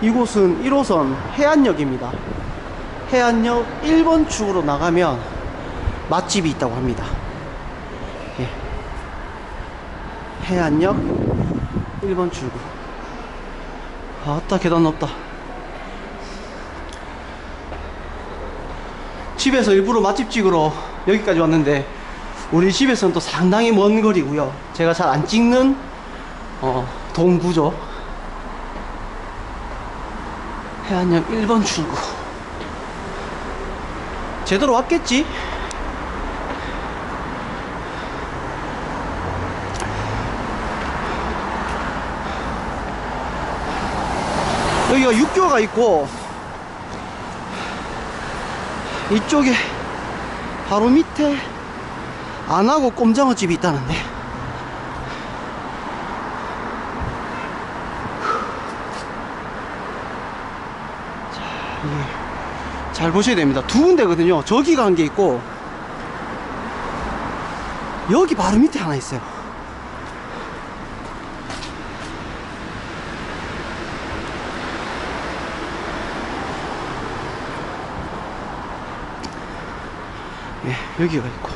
이곳은 1호선 해안역입니다. 해안역 1번 축으로 나가면 맛집이 있다고 합니다. 예. 해안역 1번 출구. 아따, 계단 높다. 집에서 일부러 맛집 찍으러 여기까지 왔는데, 우리 집에서는 또 상당히 먼 거리고요. 제가 잘 안 찍는, 어, 동구죠. 해안역 1번 출구. 제대로 왔겠지? 여기가 육교가 있고 이쪽에 바로 밑에 안하고 꼼장어 집이 있다는데 자, 이게 잘 보셔야 됩니다. 두 군데거든요. 저기가 한게 있고 여기 바로 밑에 하나 있어요. 예, 여기가 있고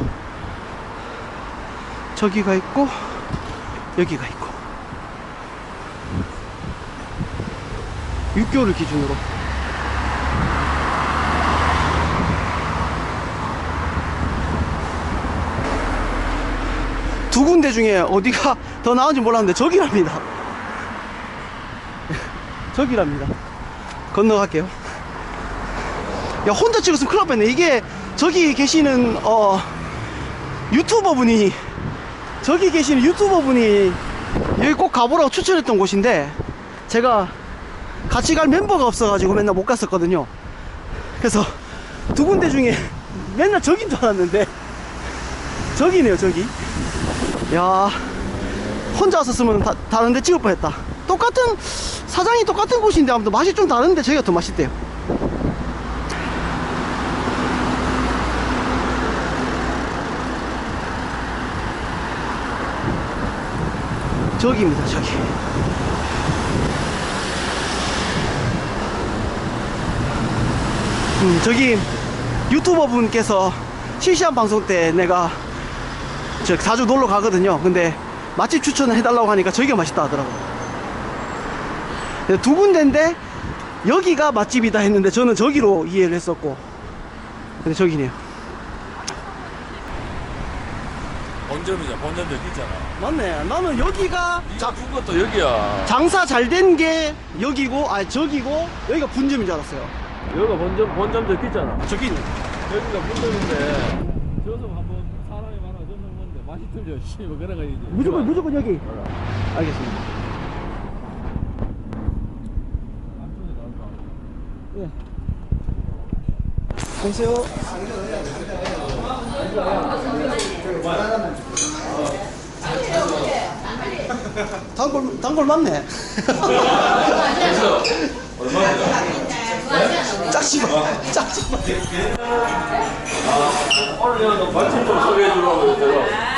저기가 있고 여기가 있고. 육교를 기준으로 두 군데 중에 어디가 더 나은지 몰랐는데 저기랍니다. 저기랍니다. 건너갈게요. 야 혼자 찍었으면 큰일 날 뻔했네. 이게 저기 계시는 어 유튜버 분이 저기 계시는 유튜버 분이 여기 꼭 가보라고 추천했던 곳인데 제가 같이 갈 멤버가 없어가지고 맨날 못 갔었거든요. 그래서 두 군데 중에 맨날 저긴 줄 알았는데 저기네요 저기 야 혼자 왔었으면 다, 다른데 찍을 뻔했다. 똑같은 사장이 똑같은 곳인데 아무튼 맛이 좀 다른데 저기가 더 맛있대요. 저기입니다 저기. 음, 저기 유튜버 분께서 실시간 방송 때 내가 저 자주 놀러 가거든요 근데 맛집 추천을 해달라고 하니까 저기가 맛있다 하더라고요 두 군데인데 여기가 맛집이다 했는데 저는 저기로 이해를 했었고 근데 저기네요. 본점도 여기 있잖아. 맞네 나는 여기가 자, 준 것도 여기야. 장사 잘 된 게 여기고 아 저기고 여기가 분점인 줄 알았어요 여기가 본점, 본점도 여기 있잖아. 저기 여기가 본점인데. 저서 한번 사람이 많아. 저는 건데 맛이 틀려. 씨, 뭐 그래가지고. 무조건 무조건 여기 알겠습니다 안쪽에 나온다. 예. 안녕하세요. 단골 단골 맞네. 짝지 마. 짝지 마. 오늘 내가 맛집 좀 소개해 주라고 제가.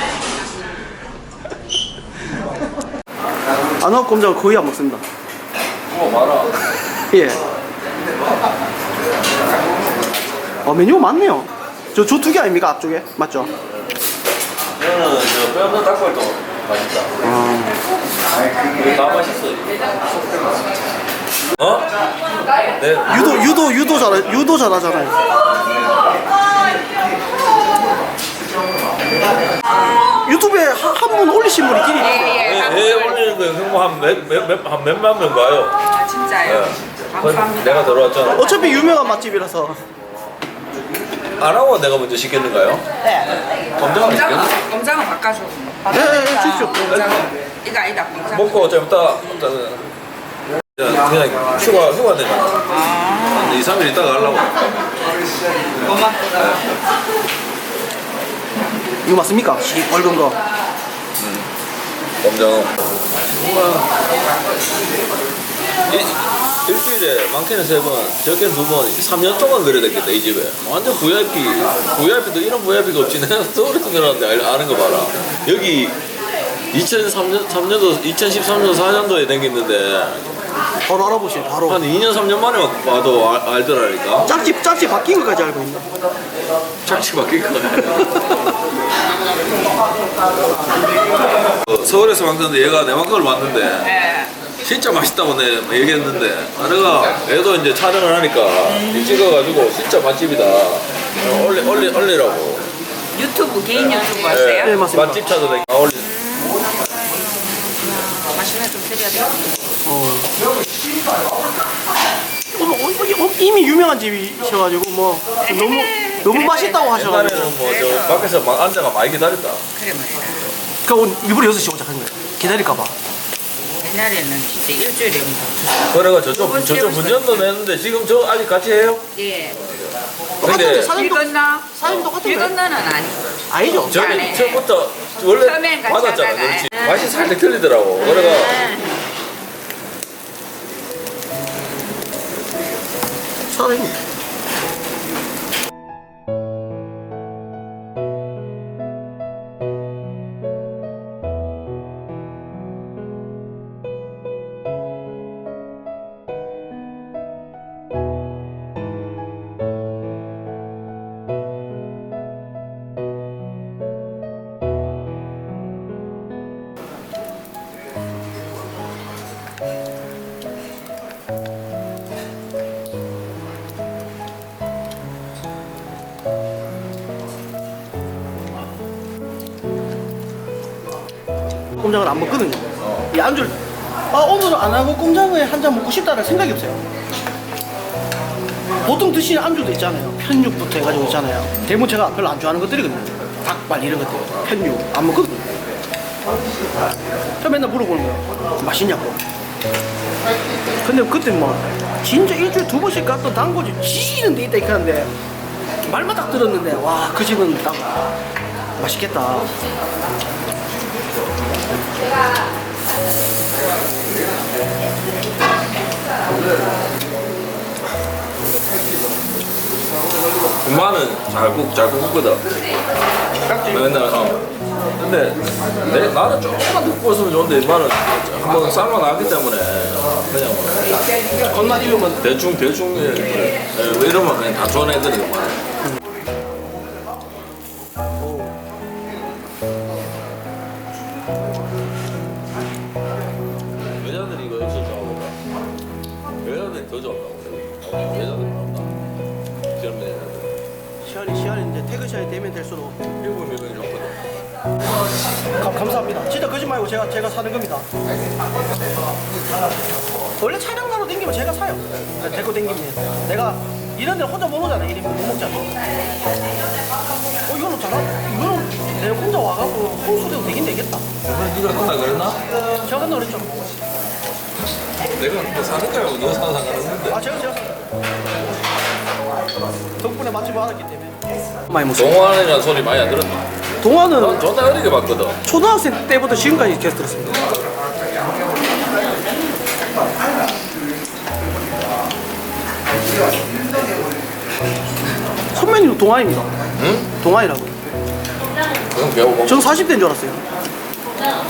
안화 꼼장을 거의 안 먹습니다. 우와, 많아. 예. 어 메뉴가 많네요. 저 저 두 개 아닙니까 앞쪽에 맞죠? 이거는 저 뼈없는 닭발도 맛있다. 이거 다 맛있어. 어? 네. 유도 유도 유도 잘 유도 잘하잖아요. 유튜브에 한 분 올리신 분이 끼리 있어요. 애, 애 올리는 거 형부 한몇몇한 몇만 명 가요. 아 진짜요? 예. 감사합니다. 내가 들어왔잖아. 어차피 유명한 맛집이라서. 안 하고 내가 먼저 시켰는가요? 네. 검장은 시켰나? 검장은 바꿔줘. 네, 네, 주십시오. 검장은 이거 아니다 검장. 먹고 좀 이따 그냥 그냥 휴가 휴가 되잖아. 아. 2, 3일 있다가 가려고. 고맙다. 이거 맞습니까? 시 맑은 거. 검정. 일주일에 많게는 세 번, 적게는 두 번, 3년 동안 그래야 되겠다, 이 집에. 완전 VIP. VIP도 이런 VIP가 없지. 내가 서울에서 내려왔는데 알- 아는 거 봐라. 여기 2003년, 3년도, 2013년, 4년도에 댕겼는데, 바로 알아보시네 바로 한 2년 3년 만에 막 봐도 알, 알더라니까 짝집 짝집 바뀐 것까지 알고 있네 짝씩 바뀔 거야 어, 서울에서 만드는데 얘가 내 만큼을 만드는데 예. 진짜 맛있다고 내 얘기했는데 내가 애도 이제 촬영을 하니까 찍어가지고 진짜 맛집이다 어, 올리, 올리, 올리라고 유튜브 개인 유튜브 네, 하세요? 맞습니다. 맛집 찾아다니 아, 올리 맛있는 좀 드려야 돼요. 어. 어, 어, 어, 이미 유명한 집이셔가지고 뭐 너무 너무 맛있다고 하셔가지고 옛날에는 뭐 저 밖에서 막 앉아가 많이 기다렸다 그래 말이야. 그러니까 오늘 일부러 6시 오작한 거예요 기다릴까 봐 옛날에는 진짜 일주일에 온다. 그래가 저쪽 그건 저쪽 분전도 냈는데 지금 저 아직 같이 해요? 예. 똑같은데 근데 읽었나? 똑같은데 읽었나는 아니. 아니죠 저는 네. 처음부터 원래 처음엔 같이 받았잖아 하다가, 그렇지 예. 맛이 살짝 틀리더라고 그래가 사 장 꼼장을 안 먹거든요. 이 안주를 아 오늘은 안 하고 꼼장을 한 잔 먹고 싶다는 생각이 없어요. 보통 드시는 안주도 있잖아요. 편육부터 해가지고 있잖아요. 대부분 제가 별로 안 좋아하는 것들이거든요. 닭발 이런 것들 편육 안 먹거든요. 저 맨날 물어보는 거예요. 맛있냐고. 근데 그때 뭐 진짜 일주일에 두 번씩 갔던 단골집 지는 데 있다 이렇게 하는데 말만 딱 들었는데 와 그 집은 딱 맛있겠다 엄마는 잘국잘 굽거든. 맨날 어. 근데 내, 나는 조금만 더 구웠으면 좋은데 엄마는 한번 삶아 나왔기 때문에. 그냥 뭐. 겉만 입으면 대충 대충 예, 예, 왜 이러면 그냥 다 좋아하는 애들이 엄 될수록 일본 밀면이 좋거든 감, 감사합니다. 진짜 거짓 말고 제가 제가 사는 겁니다. 원래 촬영 나로 댕기면 제가 사요. 데리고 댕기면 내가 이런 데는 혼자 못 오잖아. 이러면 못 먹잖아. 어 이거는 잘하. 이거는 내가 혼자 와가지고 홍수도 되긴 되겠다. 그래 네가 끝나 그랬나? 제가 간다 그랬죠. 내가 뭐 사는 거야 뭐 너가 사는 상관없는데 아 제가 제가 덕분에 맛집을 알았기 때문에 많이 먹었어요. 동환이라는 소리 많이 안 들었나? 동화는 난 존나 어리게 봤거든 초등학생 때부터 지금까지 계속 들었습니다. 선배님도 동아입니다. 응? 동아이라고. 그럼 배워봐 저는 40대인 줄 알았어요.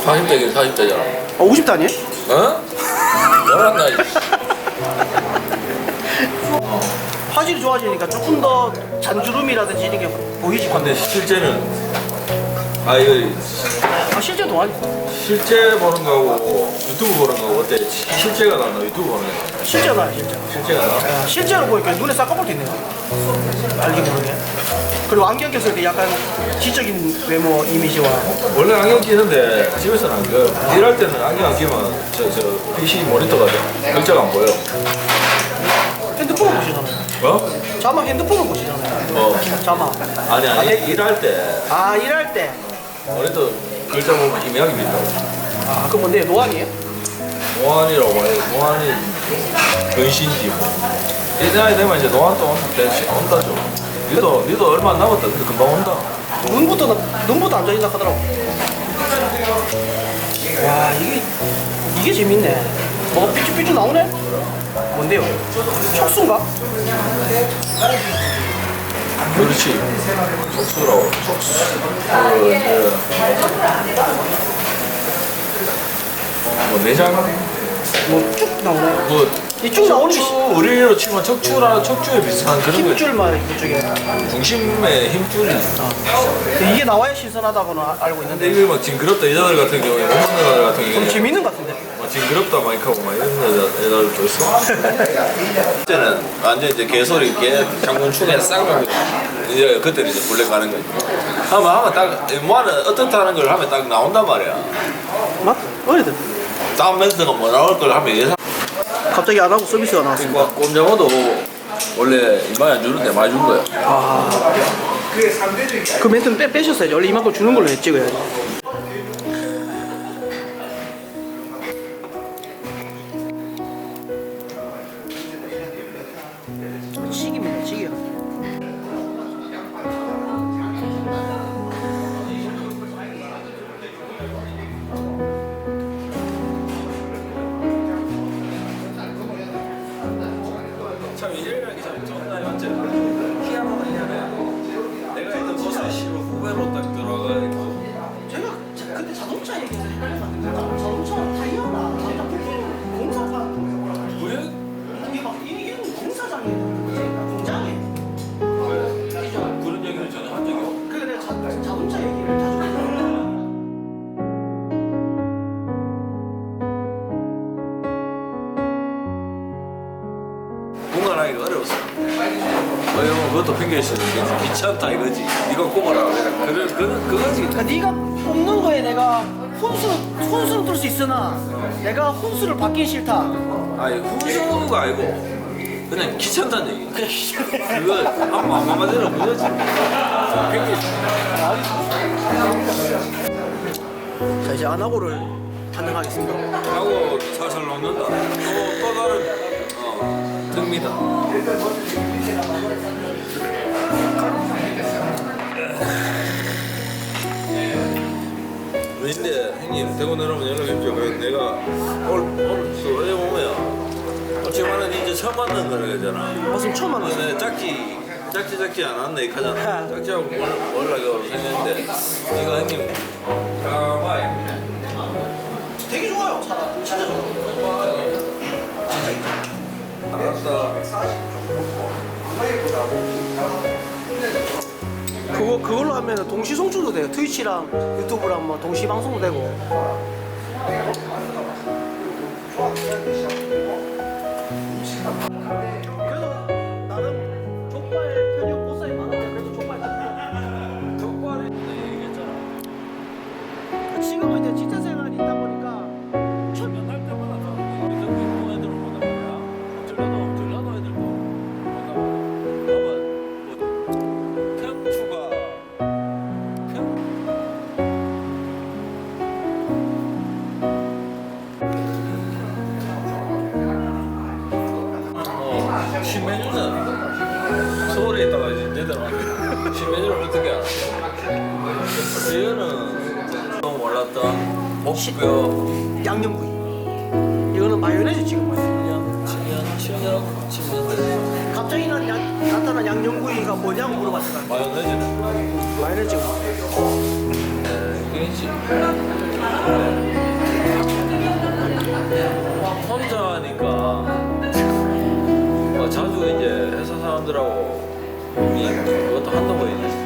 40대긴 40대잖아 아, 50대 아니에요? 어? 너란 나이 화질이 좋아지니까 조금 더 잔주름이라든지 이런 게 보이지. 근데 실제는 아 이거 아, 실제 동아이. 실제 보는 거하고 유튜브 보는 거하고 어때? 시- 실제가 낫나 유튜브 보는 거 실제가 나요, 실제. 실제가 나? 아, 실제로 보니까 눈에 수 있네요. 알게 모르게. 그리고 안경 꼈을 때 약간 지적인 외모 이미지와 원래 안경 끼는데 집에서는 안 껴. 일할 때는 안경 안 끼면 저, 저 PC 모니터가 돼. 글자가 안 보여 핸드폰을 보시잖아요. 어? 자막 핸드폰을 보시잖아요. 어 자막. 아니 아니 일할 때 아, 일할 때. 모니터 글자 보면 희미하게 빛나고 아, 그건 뭔데? 노안이에요? 노안이라고 말해 노안이 변신지 뭐이 나이 되면 이제 노안 또 온다 온다죠 니도 니도 얼마 안 남았다 근데 금방 온다 눈부터, 나- 눈부터 안 좋아진다 하더라고. 와, 이게, 이게 재밌네. 뭐가 삐쭉삐쭉 나오네? 뭔데요? 촉수인가? 그렇지 그 이제 뭐 내장 뭐쭉 나오나요? 뭐 나오는 게 척추 우리로 치면 척추랑 척추에 비슷한 그런 거 힘줄만 이쪽에. 중심의 힘줄이 이게 나와야 신선하다고는 아- 알고 근데 있는데. 이게 막 징그럽다 여자들 같은 경우에 여자들 같은 좀 경우에 재밌는 것 같은데. 막 징그럽다 막 이렇게 하고 막 이런 여자, 여자들도 있어 그때는 완전 이제 개소리 개 장군 축에 싹 먹고 이제 그때는 이제 블랙 가는 거지 하면 하면 딱 뭐하는 어떻다는 걸 하면 딱 나온단 말이야 맞? 어리들. 다음 멘트가 뭐 나올 걸 하면 예상 갑자기 안 하고 서비스가 나왔습니다. 그러니까 꼼장어도 원래 이마에 안 주는데 많이 준 거야 아. 그 멘트는 빼, 빼셨어야지. 원래 이만큼 주는 걸로 해 찍어야지. 귀찮다 이거지. 이거 꼽아라. 그래 그건 그거지. 그러니까 네가 뽑는 거에 내가 혼수 혼수는 뜰 수 있으나 내가 혼수를 받기 싫다. 아니 거 아니고 그냥 귀찮다는 얘기. 그거 한 마마대로 그거지 핑계 자 이제 안하고를 단행하겠습니다. 하고 살살 녹는다. 또, 또 다른 어, 등미다 근데 형님 대구 내려오면 연락해 줘 그래서 내가 오늘 오늘 또 어제 보면 지금 하는 이제 처음 만난 거라 그러잖아. 무슨 처음 만났어? 근데 짝지 짝지 짝지 안 왔네 하잖아. 짝지하고 연락이 생겼는데. 이거 형님 가봐요 되게 좋아요. 차가 진짜 좋아. 알았다 그거 그걸로 하면 동시 송출도 돼요. 트위치랑 유튜브랑 뭐 동시 방송도 되고. 목뼈 양념구이. 이거는 마요네즈 찍은 거예요. 7년, 7년, 7년 갑자기 난 양- 나타난 양념구이가 뭐냐고 물어봤잖아. 마요네즈는 마요네즈. 그렇지 혼자 하니까 어, 자주 이제 회사 사람들하고 이 그것도 한다고 이제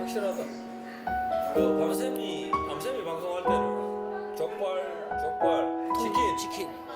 확실하다. 그 밤샘이 밤샘이 방송할 때는 족발 족발 치킨 치킨